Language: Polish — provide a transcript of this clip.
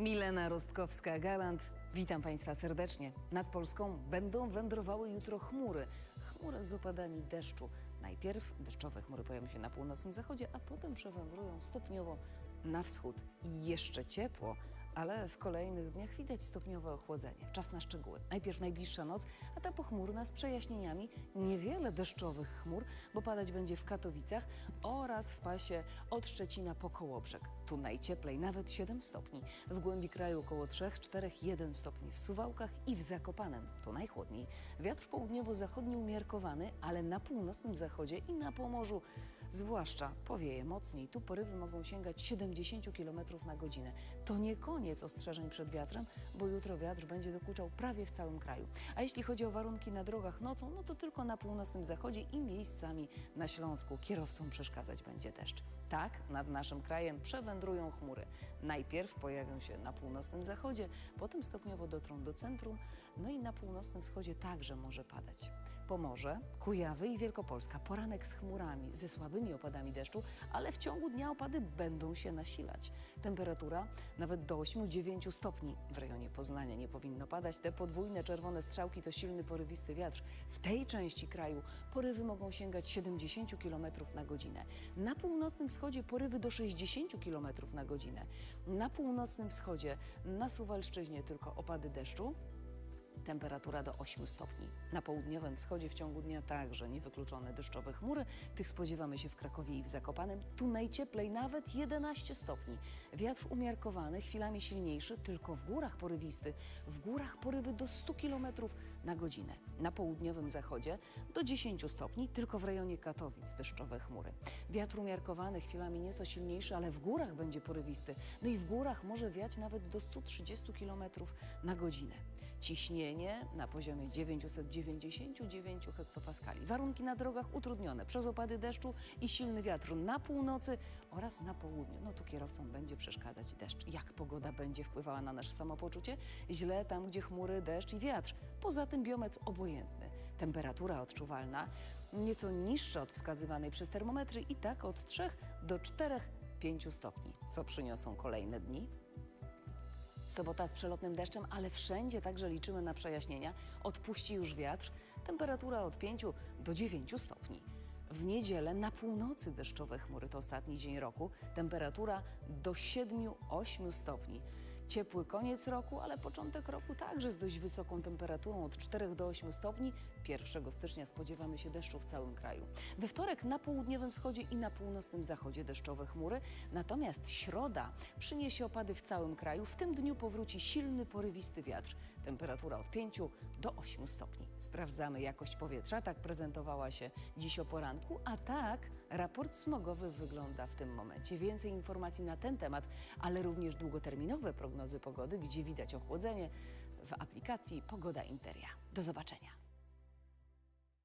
Milena Rostkowska-Galant. Witam Państwa serdecznie. Nad Polską będą wędrowały jutro chmury. Chmury z opadami deszczu. Najpierw deszczowe chmury pojawią się na północnym zachodzie, a potem przewędrują stopniowo na wschód. Jeszcze ciepło, ale w kolejnych dniach widać stopniowe ochłodzenie. Czas na szczegóły. Najpierw najbliższa noc, a ta pochmurna z przejaśnieniami. Niewiele deszczowych chmur, bo padać będzie w Katowicach oraz w pasie od Szczecina po Kołobrzeg. Tu najcieplej, nawet 7 stopni. W głębi kraju około 3, 4, 1 stopni. W Suwałkach i w Zakopanem tu najchłodniej. Wiatr południowo-zachodni umiarkowany, ale na północnym zachodzie i na Pomorzu zwłaszcza powieje mocniej. Tu porywy mogą sięgać 70 km na godzinę. To nie koniec ostrzeżeń przed wiatrem, bo jutro wiatr będzie dokuczał prawie w całym kraju. A jeśli chodzi o warunki na drogach nocą, no to tylko na północnym zachodzie i miejscami na Śląsku kierowcom przeszkadzać będzie deszcz. Tak, nad naszym krajem przewędrują chmury. Najpierw pojawią się na północnym zachodzie, potem stopniowo dotrą do centrum, no i na północnym wschodzie także może padać. Pomorze, Kujawy i Wielkopolska. Poranek z chmurami, ze słabymi opadami deszczu, ale w ciągu dnia opady będą się nasilać. Temperatura nawet do 8-9 stopni. W rejonie Poznania nie powinno padać. Te podwójne czerwone strzałki to silny porywisty wiatr. W tej części kraju porywy mogą sięgać 70 km na godzinę. Na północnym wschodzie porywy do 60 km na godzinę. Na północnym wschodzie, na Suwalszczyźnie tylko opady deszczu. Temperatura do 8 stopni. Na południowym wschodzie w ciągu dnia także niewykluczone deszczowe chmury. Tych spodziewamy się w Krakowie i w Zakopanem. Tu najcieplej nawet 11 stopni. Wiatr umiarkowany, chwilami silniejszy, tylko w górach porywisty. W górach porywy do 100 km na godzinę. Na południowym zachodzie do 10 stopni, tylko w rejonie Katowic deszczowe chmury. Wiatr umiarkowany, chwilami nieco silniejszy, ale w górach będzie porywisty. No i w górach może wiać nawet do 130 km na godzinę. Ciśnienie na poziomie 999 hektopaskali. Warunki na drogach utrudnione przez opady deszczu i silny wiatr na północy oraz na południu. No tu kierowcom będzie przeszkadzać deszcz. Jak pogoda będzie wpływała na nasze samopoczucie? Źle tam, gdzie chmury, deszcz i wiatr. Poza tym biometr obojętny. Temperatura odczuwalna nieco niższa od wskazywanej przez termometry i tak od 3 do 4-5 stopni. Co przyniosą kolejne dni? Sobota z przelotnym deszczem, ale wszędzie także liczymy na przejaśnienia. Odpuści już wiatr, temperatura od 5 do 9 stopni. W niedzielę na północy deszczowe chmury to ostatni dzień roku, temperatura do 7-8 stopni. Ciepły koniec roku, ale początek roku także z dość wysoką temperaturą od 4 do 8 stopni. 1 stycznia spodziewamy się deszczu w całym kraju. We wtorek na południowym wschodzie i na północnym zachodzie deszczowe chmury, natomiast środa przyniesie opady w całym kraju. W tym dniu powróci silny, porywisty wiatr. Temperatura od 5 do 8 stopni. Sprawdzamy jakość powietrza, tak prezentowała się dziś o poranku, a tak raport smogowy wygląda w tym momencie. Więcej informacji na ten temat, ale również długoterminowe prognozy pogody, gdzie widać ochłodzenie w aplikacji Pogoda Interia. Do zobaczenia.